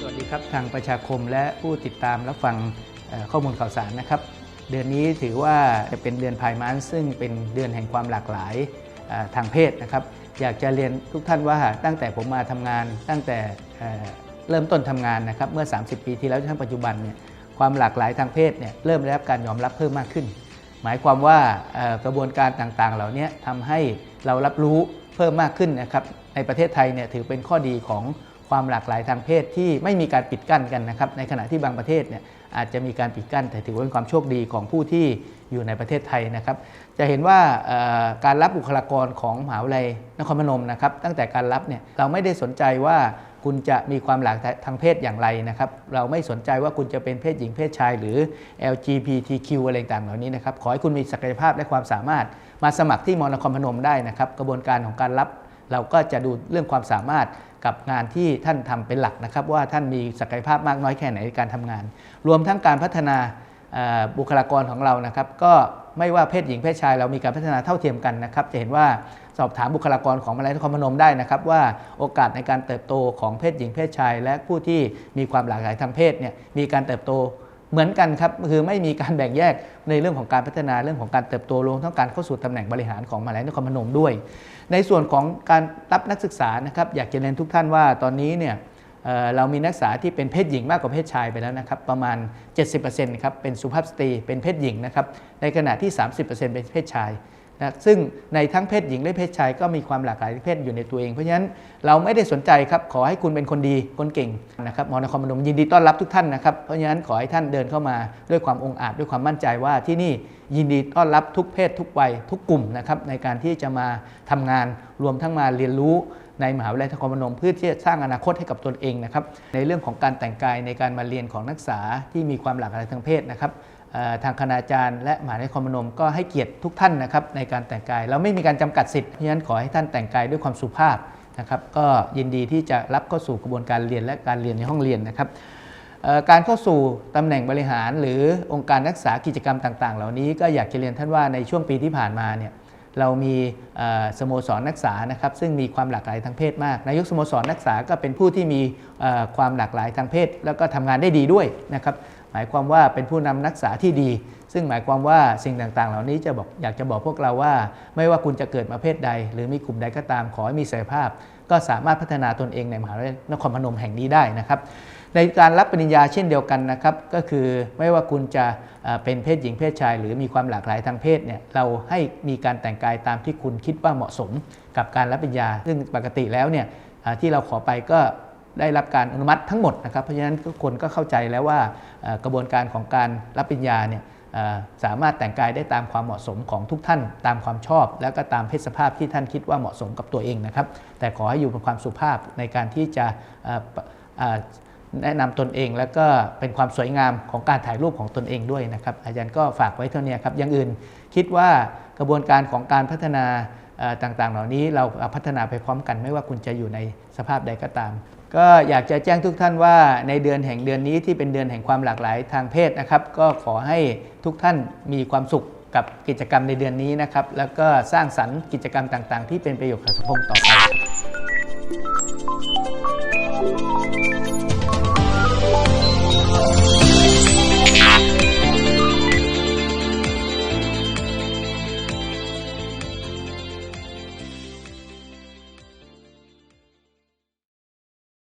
สวัสดีครับทางประชาคมและผู้ติดตามรับฟังข้อมูลข่าวสารนะครับ เดือนนี้ถือว่าจะเป็นเดือนพายมันซึ่งเป็นเดือนแห่งความหลากหลายทางเพศนะครับ อยากจะเรียนทุกท่านว่าตั้งแต่ผมมาทำงาน ตั้งแต่เริ่มต้นทำงานนะครับเมื่อ 30 ปีที่แล้วจนถึงปัจจุบันเนี่ยความหลากหลายทางเพศเนี่ยเริ่มได้รับการยอมรับเพิ่มมากขึ้น หมายความว่ากระบวนการต่างๆ เหล่านี้ทำให้เรารับรู้เพิ่มมากขึ้นนะครับในประเทศไทยเนี่ยถือเป็นข้อดีของ ความหลากหลายทางเพศที่ไม่มีการปิดกั้นกันนะครับในขณะที่บางประเทศเนี่ยอาจจะมีการปิดกั้นแต่ถือว่าเป็นความโชคดีของผู้ที่อยู่ในประเทศไทยนะครับ จะเห็นว่าการรับบุคลากรของมหาวิทยาลัยนครพนมนะครับ ตั้งแต่การรับเนี่ยเราไม่ได้สนใจว่าคุณจะมีความหลากหลายทางเพศอย่างไรนะครับ เราไม่สนใจว่าคุณจะเป็นเพศหญิงเพศชาย หรือ LGBTQ อะไรต่างๆเหล่านี้นะครับขอให้คุณมีศักยภาพและความสามารถมาสมัครที่มอนครพนมได้นะครับ กระบวนการของการรับ เราก็จะดูเรื่องความสามารถกับงานที่ท่านทำเป็นหลักนะครับ ว่าท่านมีศักยภาพมากน้อยแค่ไหนในการทำงาน รวมทั้งการพัฒนาบุคลากรของเรานะครับ ก็ไม่ว่าเพศหญิงเพศชายเรามีการพัฒนาเท่าเทียมกันนะครับ จะเห็นว่าสอบถามบุคลากรของมหาวิทยาลัยนครพนมได้นะครับ ว่าโอกาสในการเติบโตของเพศหญิงเพศชาย และผู้ที่มีความหลากหลายทางเพศเนี่ยมีการเติบโต เหมือนกันครับคือไม่มีการแบ่งแยกในเรื่องของการพัฒนาเรื่องของการเติบโตรวมทั้งการเข้าสู่ตำแหน่งบริหารของมหาวิทยาลัยนครพนมด้วย ในส่วนของการรับนักศึกษานะครับอยากจะเรียนทุกท่านว่าตอนนี้เนี่ยเเรามีนักศึกษาที่เป็นเพศหญิงมากกว่าเพศชายไปแล้วนะครับประมาณ 70%ครับเป็นสุภาพสตรีเป็นเพศหญิงนะครับในขณะที่ 30%เป็นเพศชาย นะซึ่งในทั้งเพศหญิงและเพศชายก็มีความหลากหลายเพศอยู่ในตัวเอง เพราะฉะนั้นเราไม่ได้สนใจครับขอให้คุณเป็นคนดีคนเก่งนะครับมอนครพนมยินดีต้อนรับทุกท่านนะครับเพราะฉะนั้นขอให้ท่านเดินเข้ามาด้วยความองอาจด้วยความมั่นใจว่าที่นี่ยินดีต้อนรับทุกเพศทุกวัยทุกกลุ่มนะครับในการที่จะมาทำงานรวมทั้งมาเรียนรู้ ในมหาวิทยาลัยนครพนมเพื่อที่จะสร้างอนาคตให้กับตนเองนะครับในเรื่องของการแต่งกายในการมาเรียนของนักศึกษาที่มีความหลากหลายทางเพศนะครับทางคณาจารย์และมหาวิทยาลัยนครพนมก็ให้เกียรติทุกท่านนะครับในการแต่งกายเราไม่มีการจำกัดสิทธิ์เพราะฉะนั้นขอให้ท่านแต่งกายด้วยความสุภาพนะครับก็ยินดีที่จะรับเข้าสู่กระบวนการเรียนและการเรียนในห้องเรียนนะครับการเข้าสู่ตำแหน่งบริหาร หรือองค์การรักษากิจกรรมต่าง ๆ เหล่านี้ก็อยากจะเรียนท่านว่าในช่วงปีที่ผ่านมาเนี่ย เรามีสโมสรนักศึกษานะครับซึ่งมีความหลากหลายทางเพศมาก นายกสโมสรนักศึกษาก็เป็นผู้ที่มีความหลากหลายทางเพศ แล้วก็ทำงานได้ดีด้วยนะครับ หมายความว่าเป็นผู้นำนักศึกษาที่ดี ซึ่งหมายความว่าสิ่งต่างๆ เหล่านี้จะบอกอยากจะบอกพวกเราว่า ไม่ว่าคุณจะเกิดมาเพศใด หรือมีกลุ่มใดก็ตามขอให้มีศักยภาพ ก็สามารถพัฒนาตนเองในมหาวิทยาลัยนครพนมแห่งนี้ได้นะครับในการรับปริญญาเช่นเดียวกันนะครับ ก็คือไม่ว่าคุณจะเป็นเพศหญิงเพศชาย หรือมีความหลากหลายทางเพศเนี่ยเราให้มีการแต่งกายตามที่คุณคิดว่าเหมาะสมกับการรับปริญญา ซึ่งปกติแล้วเนี่ยที่เราขอไปก็ ได้รับการอนุมัติทั้งหมดนะครับ เพราะฉะนั้นทุกคนก็เข้าใจแล้วว่ากระบวนการของการรับปริญญาเนี่ยสามารถแต่งกายได้ตามความเหมาะสมของทุกท่านตามความชอบ แล้วก็ตามเพศสภาพที่ท่านคิดว่าเหมาะสมกับตัวเองนะครับ แต่ขอให้อยู่บนความสุภาพในการที่จะแนะนำตนเองแล้วก็เป็นความสวยงามของการถ่ายรูปของตนเองด้วยนะครับ อาจารย์ก็ฝากไว้เท่านี้ครับอย่างอื่นคิดว่ากระบวนการของการพัฒนา ต่างๆ เหล่านี้เราพัฒนาไปพร้อมกันไม่ว่าคุณจะอยู่ในสภาพใดก็ตาม ก็อยากจะแจ้งทุกท่านว่าในเดือนแห่งเดือนนี้ที่เป็นเดือนแห่งความหลากหลายทางเพศนะครับ ก็ขอให้ทุกท่านมีความสุขกับกิจกรรมในเดือนนี้นะครับ แล้วก็สร้างสรรค์กิจกรรมต่าง ๆ ที่เป็นประโยชน์กับสังคมต่อไป